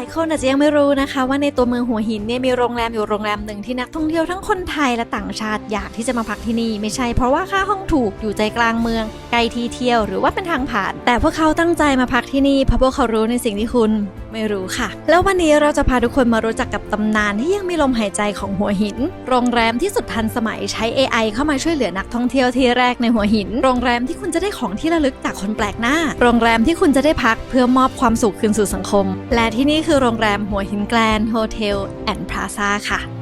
ายคนอาจจะยังไม่รู้นะคะ ว่าในตัวเมืองหัวหินเนี่ยมีโรงแรมอยู่โรงแรมหนึ่งที่นักท่องเที่ยวทั้งคนไทยและต่างชาติอยากที่จะมาพักที่นี่ ไม่ใช่เพราะว่าค่าห้องถูกอยู่ใจกลางเมืองใกล้ที่เที่ยวหรือว่าเป็นทางผ่าน แต่พวกเขาตั้งใจมาพักที่นี่เพราะพวกเขารู้ในสิ่งที่คุณไม่รู้ค่ะ แล้ววันนี้เราจะพาทุกคนมารู้จักกับตำนานที่ยังมีลมหายใจของหัวหิน โรงแรมที่สุดทันสมัยใช้ AI เข้ามาช่วยเหลือนักท่องเที่ยวที่แรกในหัวหิน โรงแรมที่คุณจะได้ของที่ระลึกจากคนแปลกหน้า โรงแรมที่คุณจะได้พักเพื่อมอบความสุขคืนสู่สังคม และที่นี่คือโรงแรมหัวหินแกลนโฮเทลแอนด์พลาซาค่ะ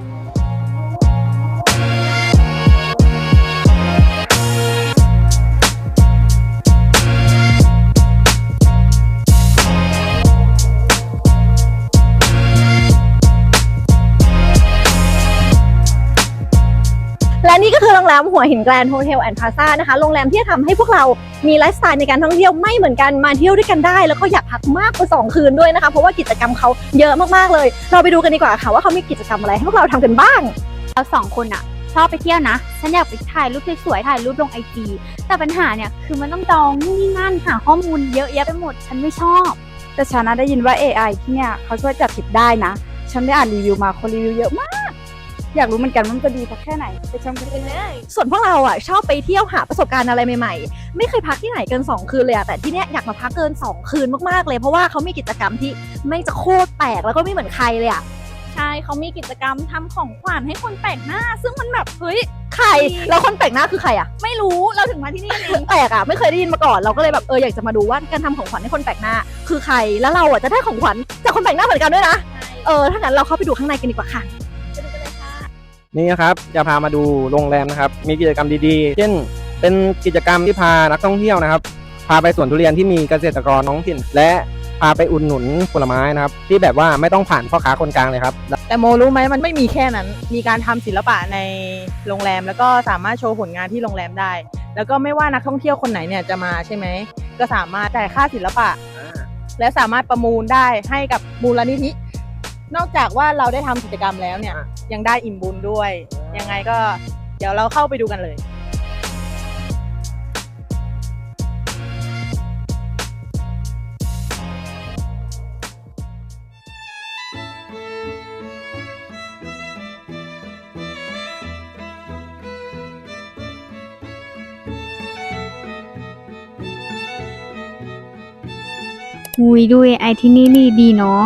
นี่ก็คือโรงแรมหัวหินแกรนด์โฮเทลแอนด์พาซานะคะ โรงแรมที่จะทำให้พวกเรามีไลฟ์สไตล์ในการท่องเที่ยวไม่เหมือนกัน มาเที่ยวด้วยกันได้ แล้วก็อยากพักมากกว่า 2 คืนด้วยนะคะ เพราะว่ากิจกรรมเขาเยอะมากๆเลย เราไปดูกันดีกว่าค่ะว่าเขามีกิจกรรมอะไรให้พวกเราทำกันบ้าง เราสองคนอะชอบไปเที่ยวนะ ฉันอยากไปถ่ายรูปสวยๆถ่ายรูปลงไอจีแต่ปัญหาเนี่ยคือมันต้องจองนู่นนี่นั่นหาข้อมูลเยอะแยะไปหมด ฉันไม่ชอบ แต่ฉันนะได้ยินว่า AI ที่เนี่ยเขาช่วยจัดทริปได้นะ ฉันได้อ่านรีวิวมาคนรีวิวเยอะมาก อยากรู้เหมือนกันว่ามันจะดีสักแค่ไหนไปชมกันเลย ส่วนพวกเราอะชอบไปเที่ยวหาประสบการณ์อะไรใหม่ๆ ไม่เคยพักที่ไหนเกิน 2 คืนเลยอะแต่ที่เนี้ยอยากมาพักเกิน 2 คืนมากๆเลยเพราะว่าเขามีกิจกรรมที่ไม่งจะโคตรแปลกแล้วก็ไม่เหมือนใครเลยอะใช่เขามีกิจกรรมทำของขวัญให้คนแปลกหน้า ซึ่งมันแบบเฮ้ยใครแล้วคนแปลกหน้าคือใครอะไม่รู้เราถึงมาที่นี่เองแปลกอะไม่เคยได้ยินมาก่อนเราก็เลยแบบเอออยากจะมาดูว่าการทำของขวัญให้คนแปลกหน้า คือใครแล้วเราอะจะได้ของขวัญจากคนแปลกหน้าเหมือนกันด้วยนะเออถ้างั้นเราเข้าไปดูข้างในกันดีกว่าค่ะ นี่นะครับจะพามาดูโรงแรมนะครับ มีกิจกรรมดีๆ เช่น เป็นกิจกรรมที่พานักท่องเที่ยวนะครับ พาไปสวนทุเรียนที่มีเกษตรกรท้องถิ่น และพาไปอุดหนุนผลไม้นะครับ ที่แบบว่าไม่ต้องผ่านพ่อค้าคนกลางเลยครับ แต่โมรู้ไหมมันไม่มีแค่นั้น มีการทำศิลปะในโรงแรม แล้วก็สามารถโชว์ผลงานที่โรงแรมได้ แล้วก็ไม่ว่านักท่องเที่ยวคนไหนเนี่ยจะมาใช่ไหมก็สามารถจ่ายค่าศิลปะ และสามารถประมูลได้ให้กับมูลนิธิ นอกจากว่าเราได้ทำกิจกรรมแล้วเนี่ยยังได้อิ่มบุญด้วย ยังไงก็เดี๋ยวเราเข้าไปดูกันเลยหุยดู AI ที่นี่นี่ดีเนาะ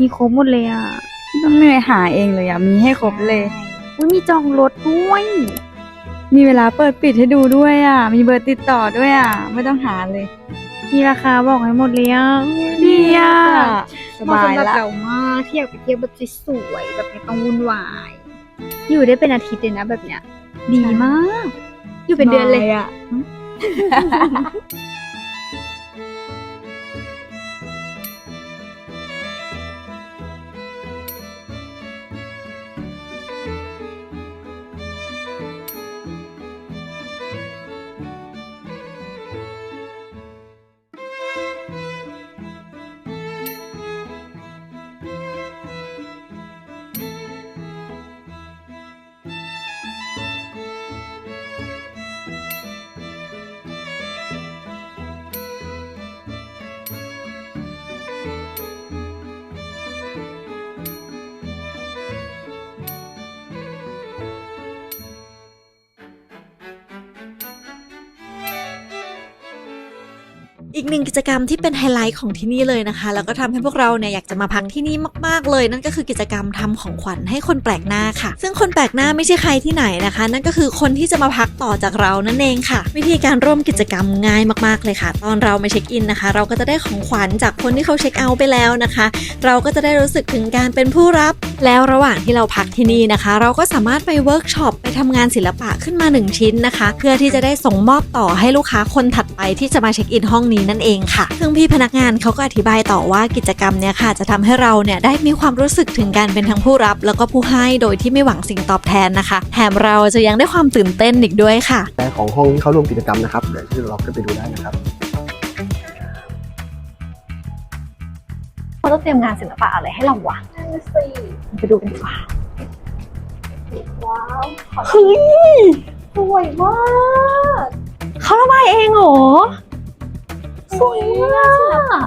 มีครบหมดเลยอะไม่ต้องเหนื่อยหาเองเลยอะ มีให้ครบเลยอุ้ยมีจองรถด้วย มีเวลาเปิดปิดให้ดูด้วยอะ มีเบอร์ติดต่อด้วยอะ ไม่ต้องหาเลย มีราคาบอกให้หมดเลยอะอุ๊ยดีอะสเหมาะบายสำหรับละเรามากที่อยากไปเที่ยวแบบสวยๆแบบไม่ต้องวุ่นวาย อยู่ได้เป็นอาทิตย์เลยนะแบบเนี้ย ดีมาก อยู่เป็นเดือนเลยอะ อีกหนึ่งกิจกรรมที่เป็นไฮไลท์ของที่นี่เลยนะคะ แล้วก็ทำให้พวกเราเนี่ยอยากจะมาพักที่นี่มาก ๆเลย นั่นก็คือกิจกรรมทำของขวัญให้คนแปลกหน้าค่ะ ซึ่งคนแปลกหน้าไม่ใช่ใครที่ไหนนะคะ นั่นก็คือคนที่จะมาพักต่อจากเรานั่นเองค่ะ วิธีการร่วมกิจกรรมง่ายมากๆเลยค่ะ ตอนเรามาเช็คอินนะคะ เราก็จะได้ของขวัญจากคนที่เขาเช็คเอาท์ไปแล้วนะคะ เราก็จะได้รู้สึกถึงการเป็นผู้รับ แล้วระหว่างที่เราพักที่นี่นะคะ เราก็สามารถไปเวิร์กช็อปไปทำงานศิลปะขึ้นมาหนึ่งชิ้นนะคะ เพื่อที่จะได้ส่งมอบต่อให้ลูกค้าคนถัดไปที่จะมาเช็คอินห้องนี้นั่นเองค่ะ ซึ่งพี่พนักงานเขาก็อธิบายต่อว่ากิจกรรมเนี้ยค่ะ จะทำให้เราเนี่ยได้มีความรู้สึกถึงการเป็นทั้งผู้รับ แล้วก็ผู้ให้โดยที่ไม่หวังสิ่งตอบแทนนะคะ แถมเราจะยังได้ความตื่นเต้นอีกด้วยค่ะ แต่ของห้องที่เขาร่วมกิจกรรมนะครับเดี๋ยวที่เราขึ้นไปดูได้นะครับเขาจะเตรียมงานศิลปะอะไรให้เราวะไปดูกันดีกว่าว้าวเฮ้ยสวยมาก เขาระบายเองเหรอ สวยมาก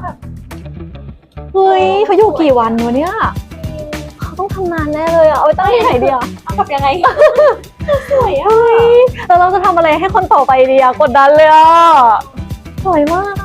ฮ้ยเขาอยู่กี่วันวะเนี่ยเขาต้องทำนานแน่เลยอะเอาไปตั้งที่ไหนดีอะกลับยังไง สวยอะเฮ้ยแล้วเราจะทำอะไรให้คนต่อไปดีอะกดดันเลยอะสวยมาก